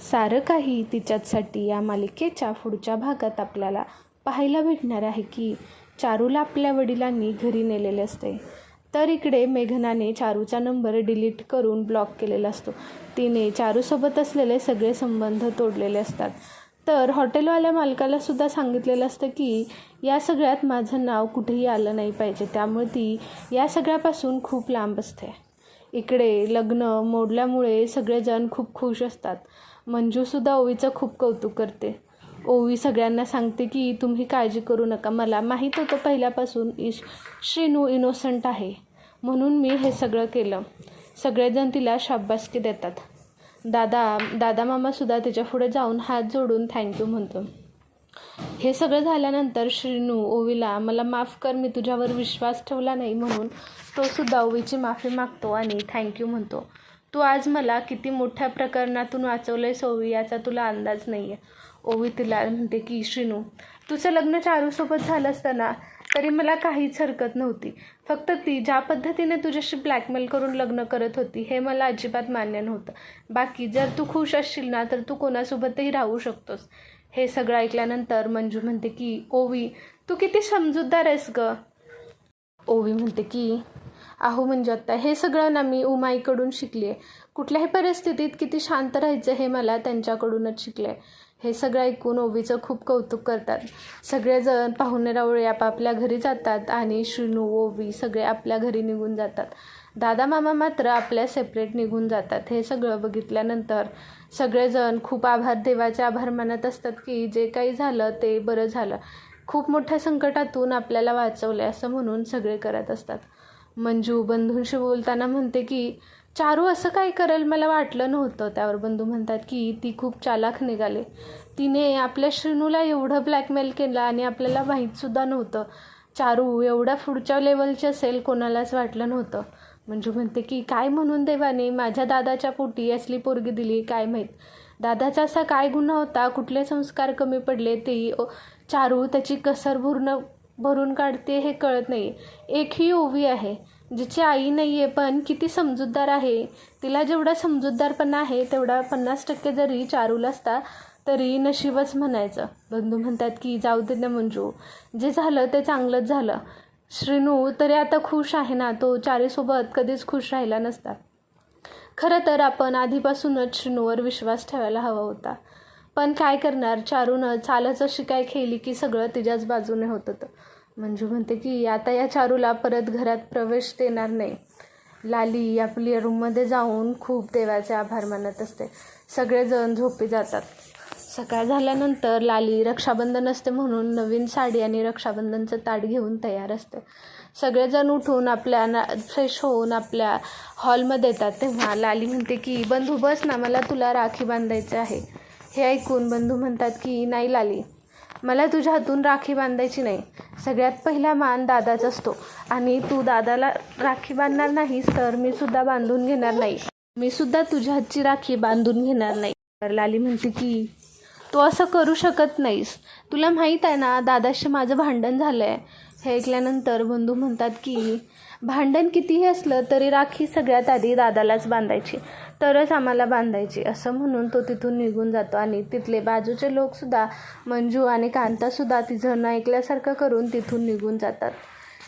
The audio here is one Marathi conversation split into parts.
सारं काही तिच्याचसाठी या मालिकेच्या पुढच्या भागात आपल्याला पाहायला भेटणार आहे की चारूला आपल्या वडिलांनी घरी नेलेले असते. तर इकडे मेघनाने चारूचा नंबर डिलीट करून ब्लॉक केलेला असतो. तिने चारूसोबत असलेले सगळे संबंध तोडलेले असतात. तर हॉटेलवाल्या मालकाला सुद्धा सांगितलेलं असतं की या सगळ्यात माझं नाव कुठेही आलं नाही पाहिजे. त्यामुळे ती या सगळ्यापासून खूप लांब असते. इकडे लग्न मोडल्यामुळे सगळेजण खूप खुश असतात. मंजूसुद्धा ओवीचं खूप कौतुक करते. ओवी सगळ्यांना सांगते की तुम्ही काळजी करू नका. मला माहीत होतं पहिल्यापासून इश श्रीनू इनोसंट आहे. म्हणून मी हे सगळं केलं. सगळेजण तिला शाबासकी देतात. दादा दादा मामासुद्धा तिच्या पुढे जाऊन हात जोडून थँक्यू म्हणतो. हे सगळं झाल्यानंतर श्रीनू ओवीला मला माफ कर मी तुझ्यावर विश्वास ठेवला नाही म्हणून तो सुद्धा ओवीची माफी मागतो आणि थँक्यू म्हणतो. तू आज मला किती मोठ्या प्रकरणातून वाचवलंय सोवी याचा तुला अंदाज नाही आहे ओवी तिला म्हणते की श्रीनू तुझं लग्न चारूसोबत झालं असताना तरी मला काहीच हरकत नव्हती. फक्त ती ज्या पद्धतीने तुझ्याशी ब्लॅकमेल करून लग्न करत होती हे मला अजिबात मान्य नव्हतं. बाकी जर तू खुश असशील ना तर तू कोणासोबतही राहू शकतोस. हे सगळं ऐकल्यानंतर मंजू म्हणते की ओवी तू किती समजूतदार आहेस ग. ओवी म्हणते की आहो म्हणजे आत्ता हे सगळं ना मी उमाईकडून शिकली आहे कुठल्याही परिस्थितीत किती शांत राहायचं हे मला त्यांच्याकडूनच शिकले हे सगळं ऐकून ओवीचं खूप कौतुक करतात. सगळेजण पाहुणे रावळे आपापल्या घरी जातात आणि श्रीनू ओवी सगळे आपल्या घरी निघून जातात. दादा मामा मात्र आपल्या सेपरेट निघून जातात. हे सगळं बघितल्यानंतर सगळेजण खूप आभार देवाचे आभार मानत असतात की जे काही झालं ते बरं झालं. खूप मोठ्या संकटातून आपल्याला वाचवले असं म्हणून सगळे करत असतात. मंजू बंधूंशी बोलताना म्हणते की चारू असं काय करेल? मला वाटलं नव्हतं. त्यावर बंधू म्हणतात की ती खूप चालाख निघाले. तिने आपल्या श्रीनूला एवढं ब्लॅकमेल केलं आणि आपल्याला माहीतसुद्धा नव्हतं. चारू एवढ्या पुढच्या लेवलची असेल कोणालाच वाटलं नव्हतं. मंजू म्हणते की काय म्हणून देवाने माझ्या दादाच्या पोटी असली पोरगी दिली? काय माहीत? दादाचा असा काय गुन्हा होता? कुठले संस्कार कमी पडले? ते चारू त्याची कसर भरून भरून काढते हे कळत नाही. एक ही ओवी आहे. जिची आई नाही आहे पण किती समजूतदार आहे. तिला जेवढा समजूतदारपणा आहे तेवढा पन्नास टक्के जरी चारूला असता तरी नशीबच म्हणायचं. बंधू म्हणतात की जाऊ दे ना मंजू. जे झालं ते चांगलंच झालं. श्रीनू तरी आता खुश आहे ना? तो चारीसोबत कधीच खुश राहिला नसता. खरं तर आपण आधीपासूनच श्रीनूवर विश्वास ठेवायला हवा होता. पण काय करणार? चारूनं चालच अशी काय खेळली की सगळं तिच्याच बाजूने होत होतं. म्हणजे म्हणते की आता या चारूला परत घरात प्रवेश देणार नाही. लाली आपली रूममध्ये जाऊन खूप देवाचे आभार मानत असते. सगळेजण झोपी जातात. सकाळ झाल्यानंतर लाली रक्षाबंधन असते म्हणून नवीन साडी आणि रक्षाबंधनचं ताट घेऊन तयार असते. सगळेजण उठून आपल्या ना फ्रेश होऊन आपल्या हॉलमध्ये येतात. तेव्हा लाली म्हणते की बंधू बस ना मला तुला राखी बांधायचे आहे. हे ऐकून बंधू म्हणतात की नाही लाली मला तुझ्या हातून राखी बांधायची नाही. सगळ्यात पहिला मान दादाच असतो. आणि तू दादाला राखी बांधणार नाहीस तर मी सुद्धा बांधून घेणार नाही. मी सुद्धा तुझ्या हातची राखी बांधून घेणार नाही. तर लाली म्हणते की तू असं करू शकत नाहीस. तुला माहीत आहे ना दादाशी माझं भांडण झालं आहे हे ऐकल्यानंतर बंधू म्हणतात की भांडण कितीही असलं तरी राखी सगळ्यात आधी दादालाच बांधायची. तरच आम्हाला बांधायची. असं म्हणून तो तिथून निघून जातो आणि तिथले बाजूचे लोकसुद्धा मंजू आणि कांतासुद्धा तिझं न ऐकल्यासारखं करून तिथून निघून जातात.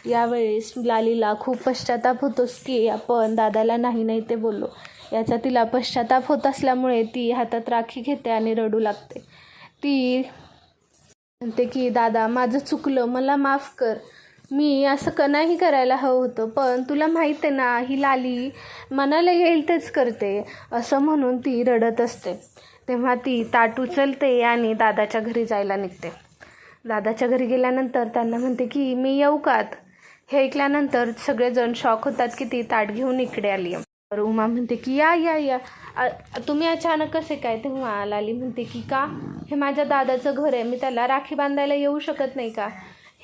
यावेळेस लालीला खूप पश्चाताप होतोस की आपण दादाला नाही नाही ते बोललो. याचा तिला पश्चाताप होत असल्यामुळे ती हातात राखी घेते आणि रडू लागते. ती म्हणते की दादा माझं चुकलं मला माफ कर. मी असं क नाही करायला हवं होतं पण तुला माहीत आहे ना ही लाली मनाला येईल तेच करते असं म्हणून ती रडत असते. तेव्हा ती ताट उचलते आणि दादाच्या घरी जायला निघते. दादाच्या घरी गेल्यानंतर त्यांना म्हणते की मी येऊ कात हे ऐकल्यानंतर सगळेजण शॉक होतात की ती ताट घेऊन इकडे आली तर उमा म्हणते की या या या. तुम्ही अचानक कसे काय? तेव्हा लाली म्हणते की का? हे माझ्या दादाचं घर आहे. मी त्याला राखी बांधायला येऊ शकत नाही का?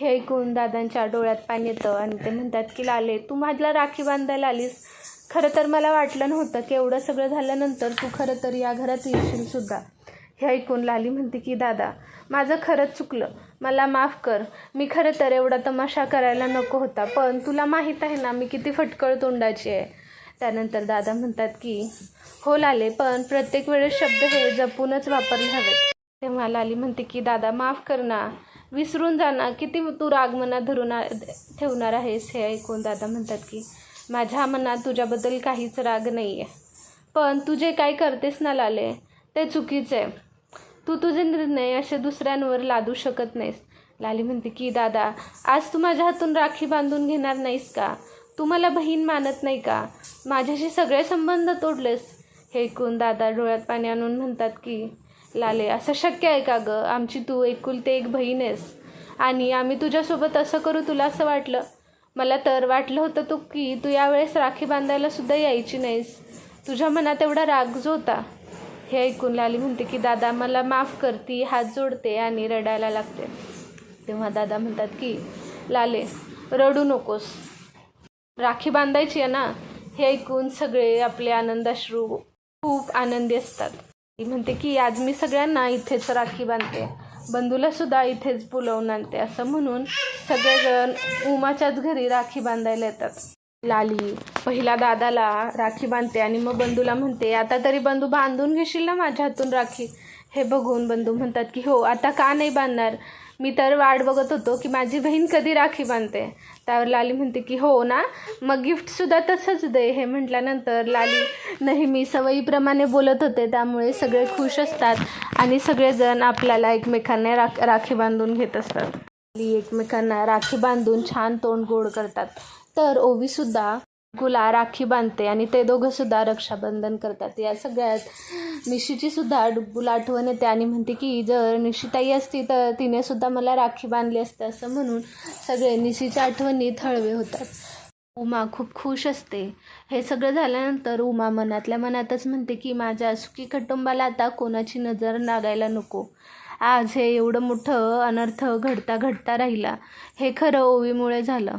हे ऐकून दादांच्या डोळ्यात पाणी येतं आणि ते म्हणतात की लाले तू माझ्याला राखी बांधायला आलीस. खरं तर मला वाटलं नव्हतं की एवढं सगळं झाल्यानंतर तू खरं तर या घरात येशील सुद्धा. हे ऐकून लाली म्हणते की दादा माझं खरंच चुकलं. मला माफ कर. मी खरं तर एवढा तमाशा करायला नको होता. पण तुला माहीत आहे ना मी किती फटकळ तोंडाची आहे. त्यानंतर दादा म्हणतात की हो लाले पण प्रत्येक वेळेस शब्द हे जपूनच वापरले हवेत. तेव्हा लाली म्हणते की दादा माफ कर ना. विसरून जाणार किती तू राग मनात धरून ठेवणार आहेस हे ऐकून दादा म्हणतात की माझ्या मनात तुझ्याबद्दल काहीच राग नाही आहे पण तू जे काय करतेस ना लाले ते चुकीचं आहे. तू तुझे निर्णय असे दुसऱ्यांवर लादू शकत नाहीस. लाली म्हणते की दादा आज तू माझ्या हातून राखी बांधून घेणार नाहीस का? तू मला बहीण मानत नाही का? माझ्याशी सगळे संबंध तोडलेस. हे ऐकून दादा डोळ्यात पाणी आणून म्हणतात की लाले असं शक्य आहे का गं? आमची तू एकुलते एक बहीण आहेस. आणि आम्ही तुझ्यासोबत असं करू तुला असं वाटलं? मला तर वाटलं होतं तू की तू यावेळेस राखी बांधायला सुद्धा यायची नाहीस. तुझ्या मनात एवढा राग जो होता. हे ऐकून लाली म्हणते की दादा मला माफ करती हात जोडते आणि रडायला लागते. तेव्हा दादा म्हणतात की लाले रडू नकोस. राखी बांधायची आहे ना हे ऐकून सगळे आपले आनंदाश्रू खूप आनंदी असतात. ती म्हणते की आज मी सगळ्यांना इथेच राखी बांधते. बंधूला सुद्धा इथेच बोलवून आणते. असं म्हणून सगळेजण उमाच्याच घरी राखी बांधायला येतात. लाली पहिला दादाला राखी बांधते आणि मग बंधूला म्हणते आता तरी बंधू बांधून घेशील ना माझ्या हातून राखी? हे बघून बंधू म्हणतात की हो आता का नाही बांधणार? मी तर वाट बघत होतो की माझी बहीण कधी राखी बांधते. त्यावर लाली म्हणते की हो ना मग गिफ्टसुद्धा तसंच दे. हे म्हटल्यानंतर लाली नेहमी सवयीप्रमाणे बोलत होते. त्यामुळे सगळे खुश असतात आणि सगळेजण आपल्याला एकमेकांना राख राखी बांधून घेत असतात. मुली एकमेकांना राखी बांधून छान तोंड गोड करतात. तर ओवीसुद्धा गुला राखी बांधते आणि ते दोघंसुद्धा रक्षाबंधन करतात. या सगळ्यात निशीची सुद्धा आठवण येते आणि म्हणते की जर निशिताई असती तर तिने सुद्धा मला राखी बांधली असते असं म्हणून सगळे निशीच्या आठवणी थळवे होतात. उमा खूप खुश असते. हे सगळं झाल्यानंतर उमा मनातल्या मनातच म्हणते की माझ्या सुखी कुटुंबाला आता कोणाची नजर लागायला नको. आज हे एवढं मोठं अनर्थ घडता घडता राहिला. हे खरं ओवीमुळे झालं.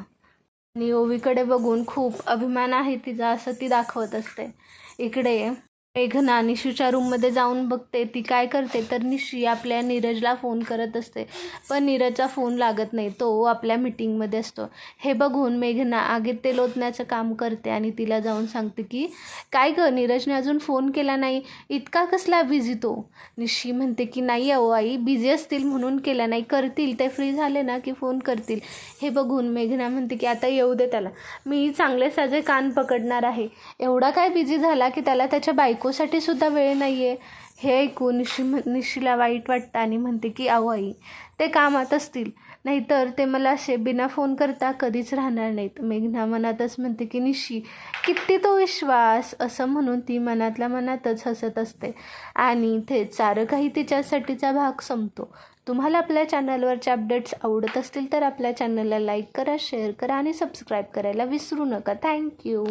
आणि ओवीकडे बघून खूप अभिमान आहे तिचा असं ती दाखवत असते. इकडे मेघना निशूच्या रूममध्ये जाऊन बघते. ती काय करते? तर निशी आपल्या नीरजला फोन करत असते. पण नीरजचा फोन लागत नाही. तो आपल्या मिटिंगमध्ये असतो. हे बघून मेघना आगीत ते लोतण्याचं काम करते आणि तिला जाऊन सांगते की काय गं? नीरजने अजून फोन केला नाही. इतका कसला बिझी तो? निशी म्हणते की नाही अहो आई. बिझी असतील म्हणून केला नाही. करतील. ते फ्री झाले ना की फोन करतील. हे बघून मेघना म्हणते की आता येऊ दे त्याला. मी चांगले साजे कान पकडणार आहे. एवढा काय बिझी झाला की त्याला त्याच्या बायको बायकोसाठी सुद्धा वेळ नाही आहे हे ऐकून निशी निशीला वाईट वाटतं आणि म्हणते की अहो आई ते कामात असतील. नाहीतर ते मला असे बिना फोन करता कधीच राहणार नाहीत. मेघना मनातच म्हणते की निशी किती तो विश्वास असं म्हणून ती मनातल्या मनातच हसत असते. आणि इथे चारं काही तिच्यासाठीचा भाग संपतो. तुम्हाला आपल्या चॅनलवरचे अपडेट्स आवडत असतील तर आपल्या चॅनलला लाईक करा शेअर करा आणि सबस्क्राईब करायला विसरू नका. थँक्यू